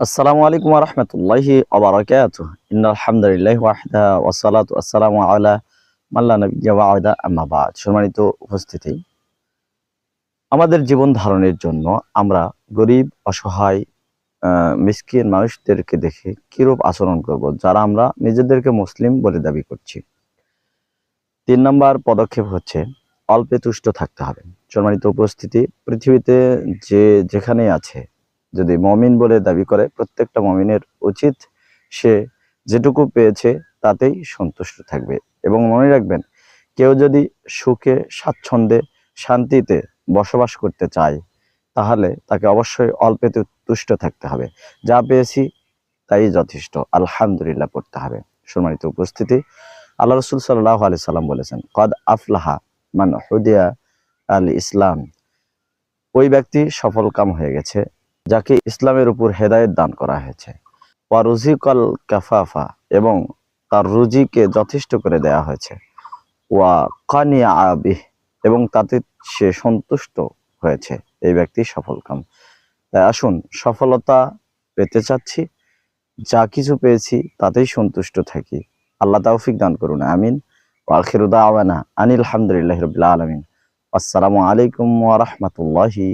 আসসালামু আলাইকুম রহমতুল্লাহি আবরাকাত আলহামদুলিল্লাহ ওয়াহদা ওয়াসালাতু আসসালামু আলা মাল্লা নবিয়্যা ওয়াদা আম্মা বাদ। সম্মানিত উপস্থিতি, আমাদের জীবন ধারণের জন্য আমরা গরিব, অসহায় মিসকিন মানুষদেরকে দেখে কিরূপ আচরণ করব, যারা আমরা নিজেদেরকে মুসলিম বলে দাবি করছি। তিন নম্বর পদক্ষেপ হচ্ছে অল্পে তুষ্ট থাকতে হবে। সম্মানিত উপস্থিতি, পৃথিবীতে যে যেখানেই আছে যদি মমিন বলে দাবি করে, প্রত্যেকটা মমিনের উচিত সে যেটুকু পেয়েছে তাতেই সন্তুষ্ট থাকবে। এবং মনে রাখবেন, কেউ যদি সুখে, স্বাচ্ছন্দ্যে, শান্তিতে বসবাস করতে চায়, তাহলে তাকে অবশ্যই অল্পেতে তুষ্ট থাকতে হবে। যা পেয়েছি তাই যথেষ্ট, আলহামদুলিল্লাহ পড়তে হবে। সম্মানিত উপস্থিতি, আল্লাহ রসুল সাল্লাহ আলি সাল্লাম বলেছেন, কদ আফলাহা মান হুদিয়া আল ইসলাম ওই ব্যক্তি সফল কাম হয়ে গেছে যাকে ইসলামের উপর হেদায়েত দান করা হয়েছে। ওয়া রুজিকল কাফাফা এবং তার রুজিকে যথেষ্ট করে দেয়া হয়েছে। ওয়া কানিয়া আবিহ এবং তাতে সে সন্তুষ্ট হয়েছে। এই ব্যক্তি সফল কাম। তাই আসুন, সফলতা পেতে চাচ্ছি, যা কিছু পেয়েছি তাতেই সন্তুষ্ট থাকি। আল্লাহ তৌফিক দান করুন, আমিন। ওয়াখিরুদা আওয়ানা আনিল হামদুলিল্লাহ রবিল্লা আলমিন। আসসালামু আলাইকুম ওয়া রাহমাতুল্লাহি